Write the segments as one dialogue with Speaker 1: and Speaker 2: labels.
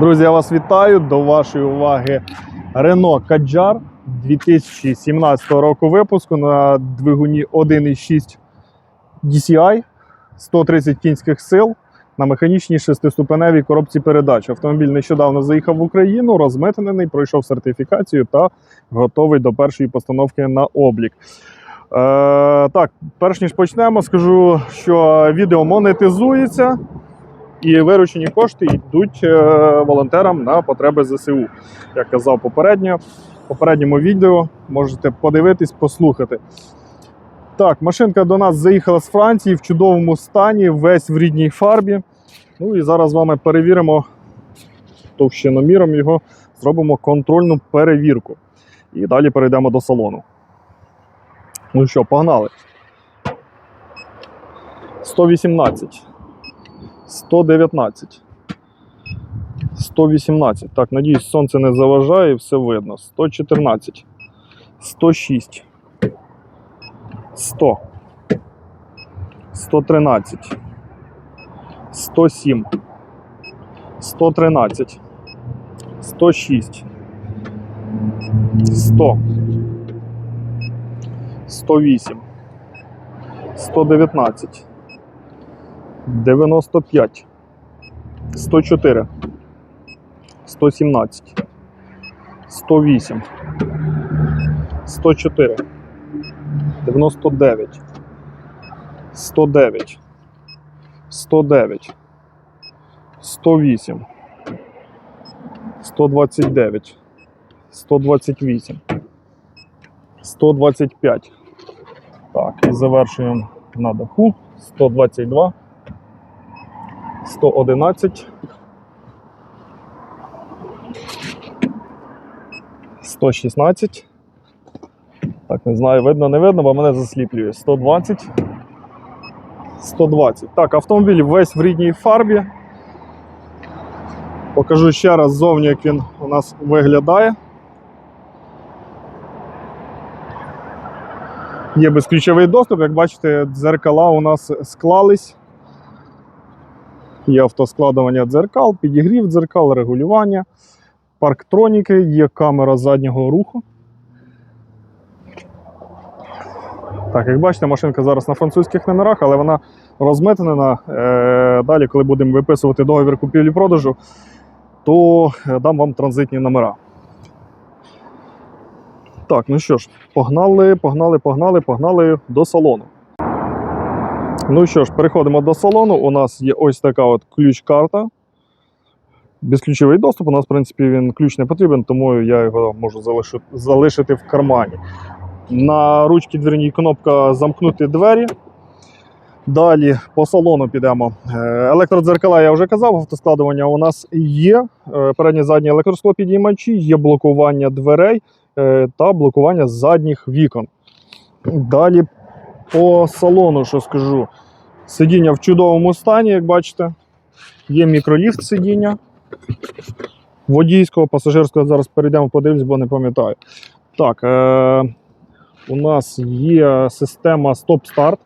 Speaker 1: Друзі, я вас вітаю. До вашої уваги Renault Kadjar 2017 року випуску на двигуні 1.6 DCI 130 кінських сил на механічній шестиступеневій коробці передач. Автомобіль нещодавно заїхав в Україну, розмитнений, пройшов сертифікацію та готовий до першої постановки на облік. Е, так, перш ніж почнемо, скажу, що відео монетизується. І виручені кошти йдуть е, волонтерам на потреби ЗСУ. Як казав попередньо, в попередньому відео можете подивитись, послухати. Так, машинка до нас заїхала з Франції в чудовому стані, весь в рідній фарбі. Ну і зараз з вами перевіримо товщиноміром його, зробимо контрольну перевірку. І далі перейдемо до салону. Ну що, погнали. 118. 119. 118. Так, надіюсь, сонце не заважає все видно. 114. 106. 100. 113. 107. 113. 106. 100. 108. 119. 95, 104, 117, 108, 104, 99, 109, 109, 108, 129, 128, 125. Так, і завершуємо на даху. 122. 111, 116. Так, не знаю, видно, не видно, бо мене засліплює. 120. 120. Так, автомобіль весь в рідній фарбі. Покажу ще раз ззовні, як він у нас виглядає. Є безключовий доступ, як бачите, дзеркала у нас склались. Є автоскладування дзеркал, підігрів дзеркал, регулювання, парктроніки, є камера заднього руху. Так, як бачите, машинка зараз на французьких номерах, але вона розмитнена. Е, Далі, коли будемо виписувати договір купівлі-продажу, то е, дам вам транзитні номера. Так, ну що ж, погнали, погнали, погнали, погнали до салону. Ну що ж, переходимо до салону. У нас є ось така от ключ-карта. Безключовий доступ. У нас, в принципі, він ключ не потрібен, тому я його можу залишити, залишити в кармані. На ручці дверній кнопка замкнути двері. Далі по салону підемо. Е, Електродзеркала я вже казав, автоскладування у нас є. Е, Переднє заднє електросклопідіймачі, є блокування дверей е, та блокування задніх вікон. Далі по салону, що скажу. Сидіння в чудовому стані, як бачите. Є мікроліфт сидіння. Водійського, пасажирського зараз перейдемо, подивлюсь, бо не пам'ятаю. Так, е- у нас є система стоп-старт.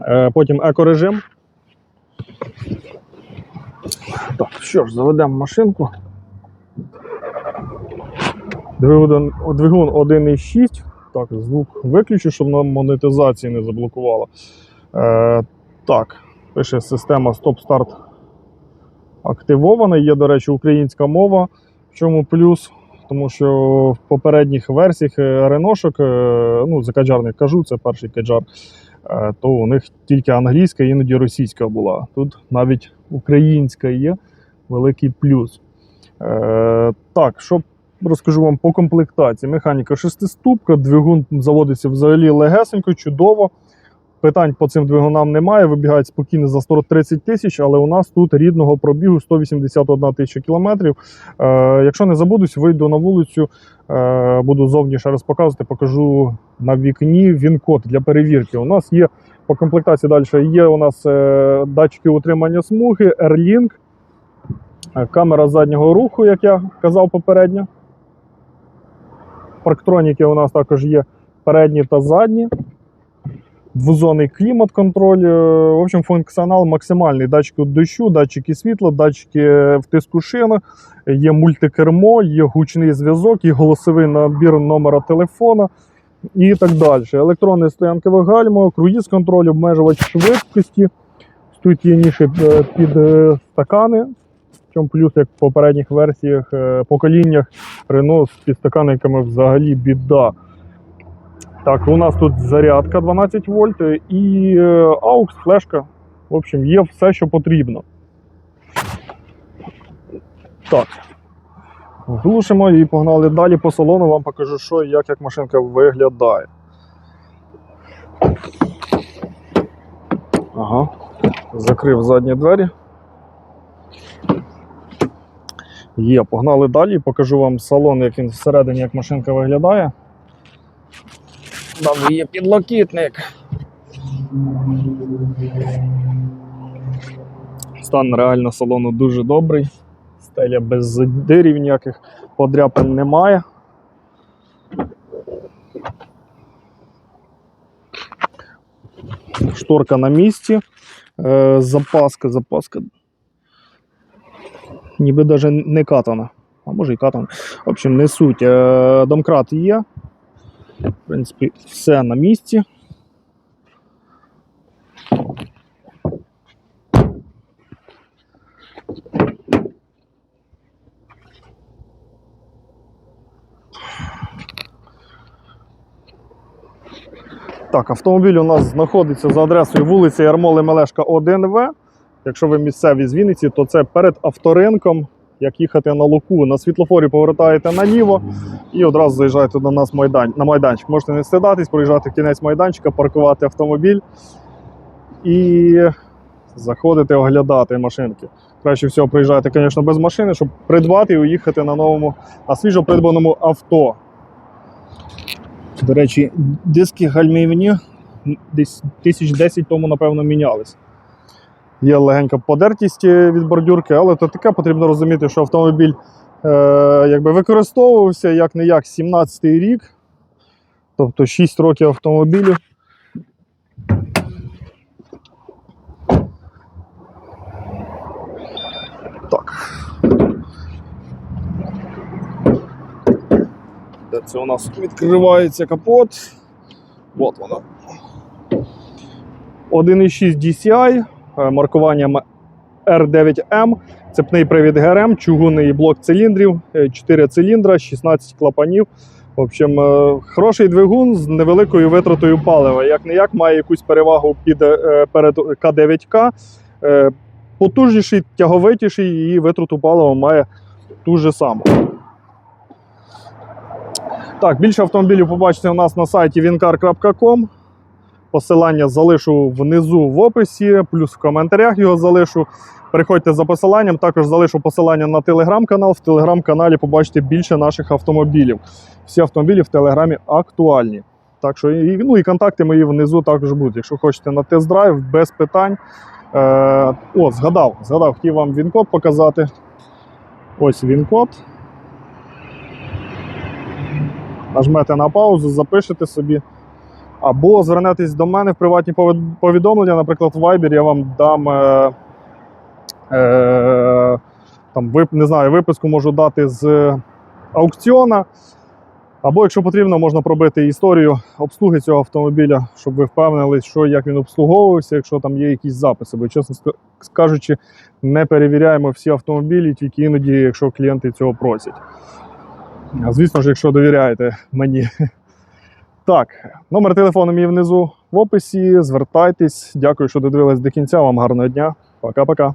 Speaker 1: Е- потім екорежим. Так, що ж, заведемо машинку. Двигун 1,6. Так, звук виключу, щоб нам монетизації не заблокувало. Е, так, пише система стоп-старт активована. Є, до речі, українська мова. В чому плюс? Тому що в попередніх версіях е, реношок, е, ну, за каджарних кажу, це перший каджар, е, то у них тільки англійська, іноді російська була. Тут навіть українська є великий плюс. Так, що розкажу вам по комплектації. Механіка шестиступка, двигун заводиться взагалі легесенько, чудово. Питань по цим двигунам немає, вибігають спокійно за 130 тисяч, але у нас тут рідного пробігу 181 тисяча кілометрів. Е, якщо не забудусь, вийду на вулицю, е, буду зовні ще раз показувати, покажу на вікні він-код для перевірки. У нас є по комплектації далі є у нас е, датчики утримання смуги, Airlink, е, камера заднього руху, як я казав попередньо. Парктроніки у нас також є передні та задні. двозонний клімат-контроль. е, В общем, функціонал максимальний. Датчики дощу, датчики світла, датчики втиску шини, є мультикермо, є гучний зв'язок, є голосовий набір номера телефона і так далі. Електронне стоянкове гальмо, круїз контроль, обмежувач швидкості. Тут є ніші е, під е, стакани. Чому плюс, як в попередніх версіях, е, поколіннях Renault з підстаканниками взагалі біда. Так, у нас тут зарядка 12 вольт і е, AUX, флешка. В общем, є все, що потрібно. Так. Глушимо і погнали далі по салону. Вам покажу, що і як, як машинка виглядає. Ага. Закрив задні двері. Є, погнали далі. Покажу вам салон, як він всередині, як машинка виглядає. Там є підлокітник. Стан реально салону дуже добрий. Стеля без задирів ніяких подряпин немає. Шторка на місці. Е, запаска, запаска. Ніби навіть не катана. А може і катана. В общем, не суть. Е, домкрат є. В принципі, все на місці. Так, автомобіль у нас знаходиться за адресою вулиця Ярмоли Мелешка 1В. Якщо ви місцеві з Вінниці, то це перед авторинком. Як їхати на луку, на світлофорі повертаєте наліво і одразу заїжджаєте до нас на майданчик. Можете не стидатись, проїжджати в кінець майданчика, паркувати автомобіль і заходити оглядати машинки. Краще всього приїжджайте, звісно, без машини, щоб придбати і уїхати на новому, на свіжо придбаному авто. До речі, диски гальмівні десь тисяч 10 тому, напевно, мінялись. Є легенька подертість е, від бордюрки, але то таке потрібно розуміти, що автомобіль е, якби використовувався як не як 17-й рік, тобто 6 років автомобілю. Так. Де це у нас відкривається капот. От воно. 1,6 DCI, маркуванням R9M, цепний привід ГРМ, чугунний блок циліндрів, 4 циліндра, 16 клапанів. В общем, е, хороший двигун з невеликою витратою палива. Як не як має якусь перевагу під, е, перед К9К. Е, Потужніший, тяговитіший і витрату палива має ту же саму. Так, більше автомобілів побачите у нас на сайті wincar.com. Посилання залишу внизу в описі, плюс в коментарях його залишу. Переходьте за посиланням. Також залишу посилання на телеграм-канал. В телеграм-каналі побачите більше наших автомобілів. Всі автомобілі в телеграмі актуальні. Так що і, ну, і контакти мої внизу також будуть. Якщо хочете на тест-драйв, без питань. Е, о, згадав, згадав, хотів вам він-код показати. Ось він-код. Нажмете на паузу, запишете собі. Або звернетесь до мене в приватні повідомлення, наприклад, в Viber я вам дам е, е, там, вип, не знаю, виписку можу дати з аукціона. Або, якщо потрібно, можна пробити історію обслуги цього автомобіля, щоб ви впевнились, що як він обслуговувався, якщо там є якісь записи. Бо, чесно кажучи, не перевіряємо всі автомобілі, тільки іноді, якщо клієнти цього просять. Звісно ж, якщо довіряєте мені. Так, номер телефону мій внизу в описі. Звертайтесь. Дякую, що додивились до кінця. Вам гарного дня. Пока-пока.